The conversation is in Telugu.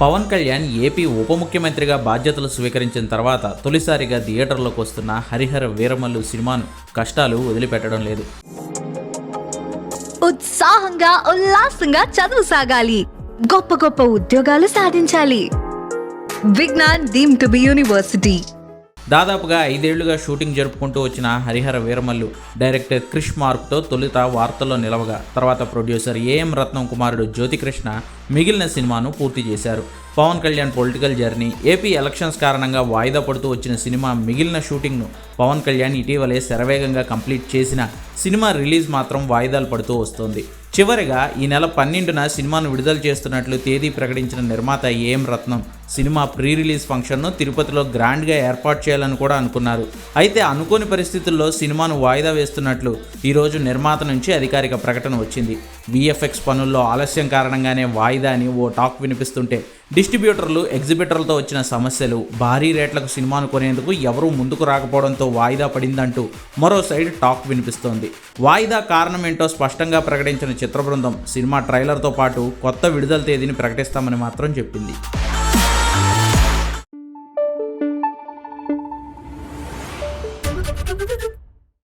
పవన్ కళ్యాణ్ ఏపీ ఉప ముఖ్యమంత్రిగా బాధ్యతలు స్వీకరించిన తర్వాత తొలిసారిగా థియేటర్లోకి వస్తున్న హరిహర వీరమల్లు సినిమాను కష్టాలు వదిలిపెట్టడం లేదు. ఉత్సాహంగా ఉల్లాసంగా చదువు సాగాలి. గొప్ప గొప్ప ఉద్యోగాలు సాధించాలి. Vignan deemed to be university. దాదాపుగా ఐదేళ్ళుగా షూటింగ్ జరుపుకుంటూ వచ్చిన హరిహర వీరమల్లు డైరెక్టర్ క్రిష్ మార్క్తో తొలుత వార్తల్లో నిలవగా తర్వాత ప్రొడ్యూసర్ ఏఎం రత్నం కుమారుడు జ్యోతికృష్ణ మిగిలిన సినిమాను పూర్తి చేశారు. Pawan Kalyan political journey AP elections కారణంగా వాయిదా పడుతూ వచ్చిన సినిమా మిగిలిన షూటింగ్ను పవన్ కళ్యాణ్ ఇటీవలే శరవేగంగా కంప్లీట్ చేసిన సినిమా రిలీజ్ మాత్రం వాయిదాలు పడుతూ వస్తోంది. చివరిగా ఈ నెల పన్నెండున సినిమాను విడుదల చేస్తున్నట్లు తేదీ ప్రకటించిన నిర్మాత AM Rathnam cinema pre release ఫంక్షన్ను తిరుపతిలో గ్రాండ్గా ఏర్పాటు చేయాలని కూడా అనుకున్నారు. అయితే అనుకోని పరిస్థితుల్లో సినిమాను వాయిదా వేస్తున్నట్లు ఈరోజు నిర్మాత నుంచి అధికారిక ప్రకటన వచ్చింది. విఎఫ్ఎక్స్ పనుల్లో ఆలస్యం కారణంగానే వాయిదా అని ఓ టాక్ వినిపిస్తుంటే డిస్ట్రిబ్యూటర్లు ఎగ్జిబిటర్లతో వచ్చిన సమస్యలు భారీ రేట్లకు సినిమాను కొనేందుకు ఎవరూ ముందుకు రాకపోవడంతో వాయిదా పడిందంటూ మరో సైడ్ టాక్ వినిపిస్తోంది. వాయిదా కారణం ఏంటో స్పష్టంగా ప్రకటించిన చిత్ర బృందం సినిమా ట్రైలర్తో పాటు కొత్త విడుదల తేదీని ప్రకటిస్తామని మాత్రం చెప్పింది.